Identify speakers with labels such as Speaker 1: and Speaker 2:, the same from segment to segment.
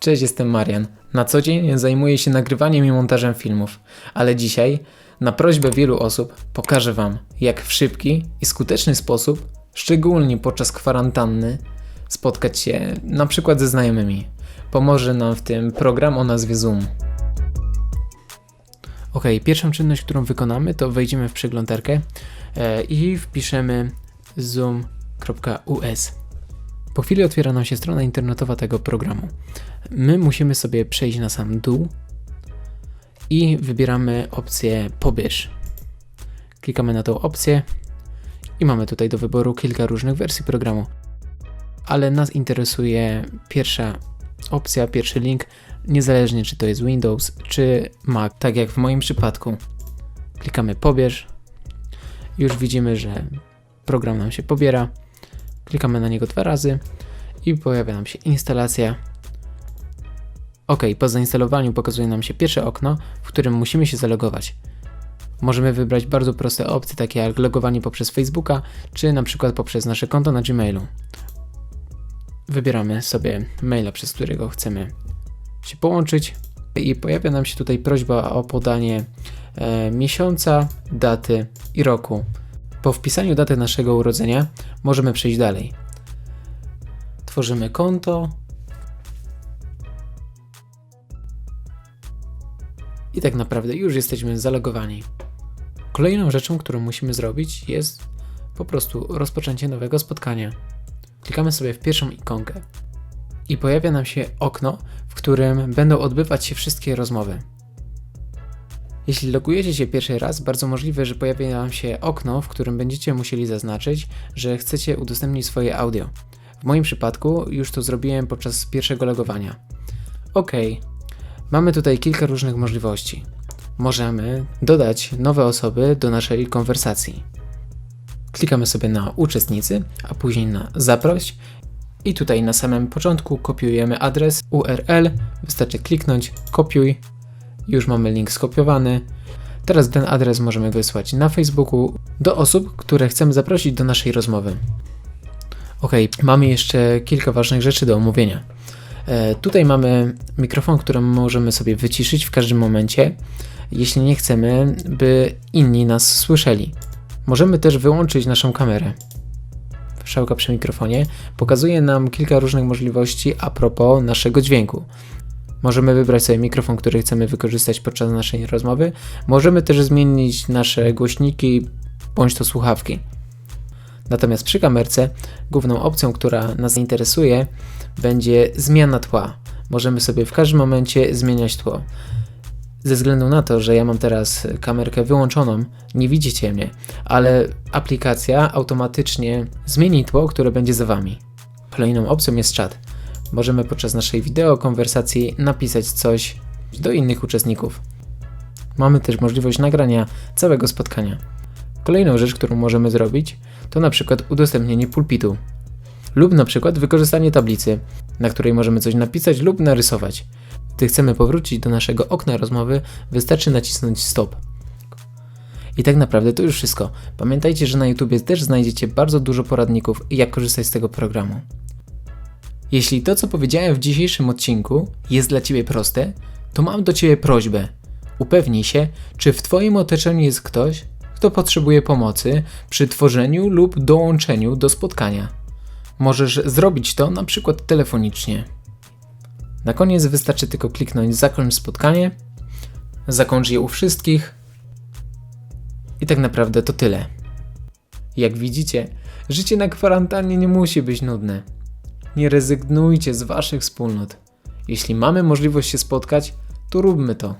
Speaker 1: Cześć, jestem Marian. Na co dzień zajmuję się nagrywaniem i montażem filmów, ale dzisiaj, na prośbę wielu osób, pokażę Wam, jak w szybki i skuteczny sposób, szczególnie podczas kwarantanny, spotkać się na przykład ze znajomymi. Pomoże nam w tym program o nazwie Zoom. Ok, pierwszą czynność, którą wykonamy, to wejdziemy w przeglądarkę e, i wpiszemy zoom.us. Po chwili otwiera nam się strona internetowa tego programu. My musimy sobie przejść na sam dół i wybieramy opcję pobierz. Klikamy na tą opcję i mamy tutaj do wyboru kilka różnych wersji programu. Ale nas interesuje pierwsza opcja, pierwszy link, niezależnie czy to jest Windows czy Mac, tak jak w moim przypadku. Klikamy pobierz. Już widzimy, że program nam się pobiera. Klikamy na niego dwa razy i pojawia nam się instalacja. Ok, po zainstalowaniu pokazuje nam się pierwsze okno, w którym musimy się zalogować. Możemy wybrać bardzo proste opcje, takie jak logowanie poprzez Facebooka, czy na przykład poprzez nasze konto na Gmailu. Wybieramy sobie maila, przez którego chcemy się połączyć i pojawia nam się tutaj prośba o podanie e, miesiąca, daty i roku. Po wpisaniu daty naszego urodzenia możemy przejść dalej. Tworzymy konto. I tak naprawdę już jesteśmy zalogowani. Kolejną rzeczą, którą musimy zrobić jest po prostu rozpoczęcie nowego spotkania. Klikamy sobie w pierwszą ikonkę i pojawia nam się okno, w którym będą odbywać się wszystkie rozmowy. Jeśli logujecie się pierwszy raz, bardzo możliwe, że pojawi nam się okno, w którym będziecie musieli zaznaczyć, że chcecie udostępnić swoje audio. W moim przypadku już to zrobiłem podczas pierwszego logowania. Ok, mamy tutaj kilka różnych możliwości. Możemy dodać nowe osoby do naszej konwersacji. Klikamy sobie na uczestnicy, a później na zaproś i tutaj na samym początku kopiujemy adres URL. Wystarczy kliknąć kopiuj już mamy link skopiowany. Teraz ten adres możemy wysłać na Facebooku do osób, które chcemy zaprosić do naszej rozmowy. Ok, mamy jeszcze kilka ważnych rzeczy do omówienia. E, tutaj mamy mikrofon, który możemy sobie wyciszyć w każdym momencie, jeśli nie chcemy, by inni nas słyszeli. Możemy też wyłączyć naszą kamerę. Szałka przy mikrofonie pokazuje nam kilka różnych możliwości a propos naszego dźwięku. Możemy wybrać sobie mikrofon, który chcemy wykorzystać podczas naszej rozmowy. Możemy też zmienić nasze głośniki bądź to słuchawki. Natomiast przy kamerce główną opcją, która nas interesuje, będzie zmiana tła. Możemy sobie w każdym momencie zmieniać tło. Ze względu na to, że ja mam teraz kamerkę wyłączoną, nie widzicie mnie, ale aplikacja automatycznie zmieni tło, które będzie za Wami. Kolejną opcją jest czat możemy podczas naszej wideokonwersacji napisać coś do innych uczestników. Mamy też możliwość nagrania całego spotkania. Kolejną rzecz, którą możemy zrobić, to na przykład udostępnienie pulpitu lub na przykład wykorzystanie tablicy, na której możemy coś napisać lub narysować. Gdy chcemy powrócić do naszego okna rozmowy, wystarczy nacisnąć stop. I tak naprawdę to już wszystko. Pamiętajcie, że na YouTube też znajdziecie bardzo dużo poradników, jak korzystać z tego programu. Jeśli to, co powiedziałem w dzisiejszym odcinku, jest dla Ciebie proste, to mam do Ciebie prośbę. Upewnij się, czy w Twoim otoczeniu jest ktoś, kto potrzebuje pomocy przy tworzeniu lub dołączeniu do spotkania. Możesz zrobić to na przykład telefonicznie. Na koniec wystarczy tylko kliknąć zakończ spotkanie, zakończ je u wszystkich i tak naprawdę to tyle. Jak widzicie, życie na kwarantannie nie musi być nudne. Nie rezygnujcie z waszych wspólnot. Jeśli mamy możliwość się spotkać, to róbmy to.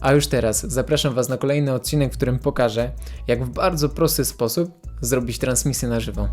Speaker 1: A już teraz zapraszam Was na kolejny odcinek, w którym pokażę, jak w bardzo prosty sposób zrobić transmisję na żywo.